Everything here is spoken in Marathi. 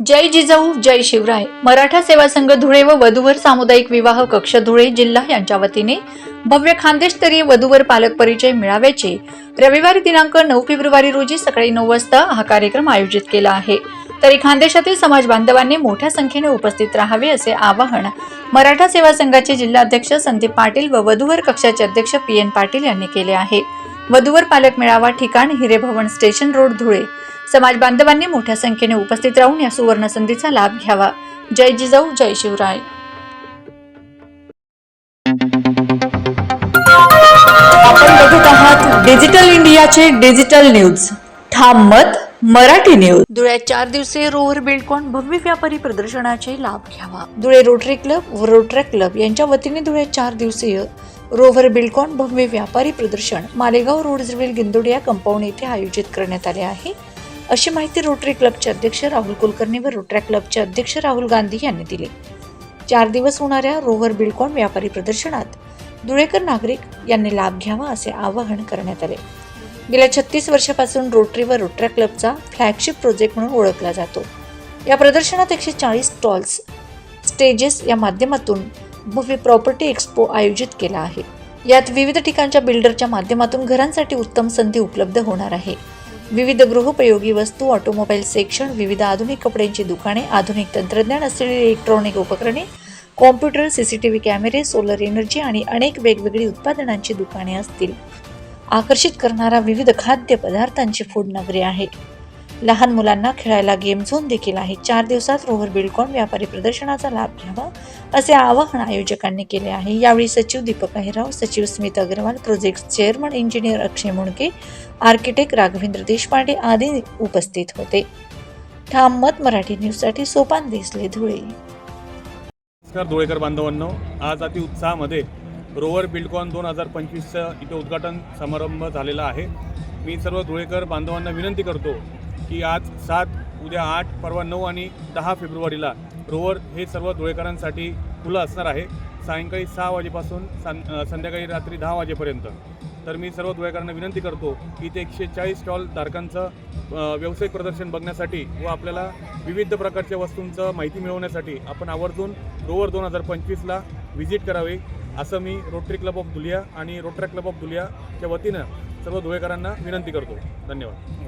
जय जिजाऊ जय शिवराय. मराठा सेवा संघ धुळे व वधूवर सामुदायिक विवाह कक्ष धुळे जिल्हा यांच्या वतीने भव्य खानदेशस्तरीय वधूवर पालक परिचय मेळाव्याचे रविवारी दिनांक नऊ फेब्रुवारी रोजी सकाळी नऊ वाजता हा कार्यक्रम आयोजित केला आहे. तरी खानदेशातील समाज बांधवांनी मोठ्या संख्येने उपस्थित राहावे असे आवाहन मराठा सेवा संघाचे जिल्हाध्यक्ष संदीप पाटील व वधूवर कक्षाचे अध्यक्ष पी एन पाटील यांनी केले आहे. वधूवर पालक मेळावा ठिकाण हिरेभवन स्टेशन रोड धुळे. समाज बांधवांनी मोठ्या संख्येने उपस्थित राहून या सुवर्ण संधीचा लाभ घ्यावा. जय जिजाऊ जय शिवराय. आपण बघत आहात डिजिटल इंडियाचे डिजिटल न्यूज. ठाम मत मराठी न्यूज. धुळ्यात चार दिवसीय रोवर बिल्डकॉन भव्य व्यापारी प्रदर्शनाचे लाभ घ्यावा. धुळे रोटरी क्लब व रोटरॅक क्लब यांच्या वतीने धुळ्यात चार दिवसीय रोव्हर बिल्डकॉन भव्य व्यापारी प्रदर्शन मालेगाव रोड जवळील गिंदोडी या कंपाऊंड येथे आयोजित करण्यात आले आहे. अशी माहिती रोटरी क्लबचे अध्यक्ष राहुल कुलकर्णी व रोटरॅक क्लबचे अध्यक्ष राहुल गांधी यांनी दिली. चार दिवस होणाऱ्या रोव्हर बिल्डकॉन व्यापारी प्रदर्शनात धुळेकर नागरिक यांनी लाभ घ्यावा असे आवाहन करण्यात आले. गेल्या छत्तीस वर्षापासून रोटरी व रोटरॅक क्लबचा फ्लॅगशिप प्रोजेक्ट म्हणून ओळखला जातो. या प्रदर्शनात एकशे चाळीस स्टॉल्स स्टेजेस या माध्यमातून भव्य प्रॉपर्टी एक्सपो आयोजित केला आहे. यात विविध ठिकाणच्या बिल्डरच्या माध्यमातून घरांसाठी उत्तम संधी उपलब्ध होणार आहे. विविध गृहोपयोगी वस्तू ऑटोमोबाईल सेक्शन विविध आधुनिक कपड्यांची दुकाने आधुनिक तंत्रज्ञान असलेली इलेक्ट्रॉनिक उपकरणे कॉम्प्युटर सीसीटीव्ही कॅमेरे सोलर एनर्जी आणि अनेक वेगवेगळी उत्पादनांची दुकाने असतील. आकर्षित करणारा विविध खाद्य पदार्थांची फूड नगरी आहे लहान मुलांना खेळायला गेम झोन देखील आहे. चार दिवसात रोहर बिल्डकॉन व्यापारी प्रदर्शनाचा लाभ घ्यावा असे आवाहन आयोजकांनी केले आहे. यावेळी सचिव दीपक अहिराव सचिव Smit Agrawal project chairman engineer Akshay Mundke architect Raghavendra Deshpande आदी उपस्थित होते. ठाम मत मराठी न्यूजसाठी सोपान देसले धुळे. नमस्कार धुळेकर बांधवांनो. आज अति उत्साहामध्ये रोवर बिल्डकॉन दोन हजार पंचवीसचं इथे उद्घाटन समारंभ झालेला आहे. मी सर्व धुळेकर बांधवांना विनंती करतो की आज सात उद्या आठ परवा नऊ आणि दहा फेब्रुवारीला रोवर हे सर्व धुळेकरांसाठी खुलं असणार आहे. सायंकाळी सहा वाजेपासून सं संध्याकाळी रात्री दहा वाजेपर्यंत. तर मी सर्व धुळेकरांना विनंती करतो की ते एकशे चाळीस स्टॉल धारकांचं व्यावसायिक प्रदर्शन बघण्यासाठी व आपल्याला विविध प्रकारच्या वस्तूंचं माहिती मिळवण्यासाठी आपण आवर्जून रोवर दोन हजार पंचवीसला व्हिजिट करावे असं मी रोटरी क्लब ऑफ धुलिया आणि रोटरी क्लब ऑफ धुलियाच्या वतीनं सर्व धुळेकरांना विनंती करतो. धन्यवाद.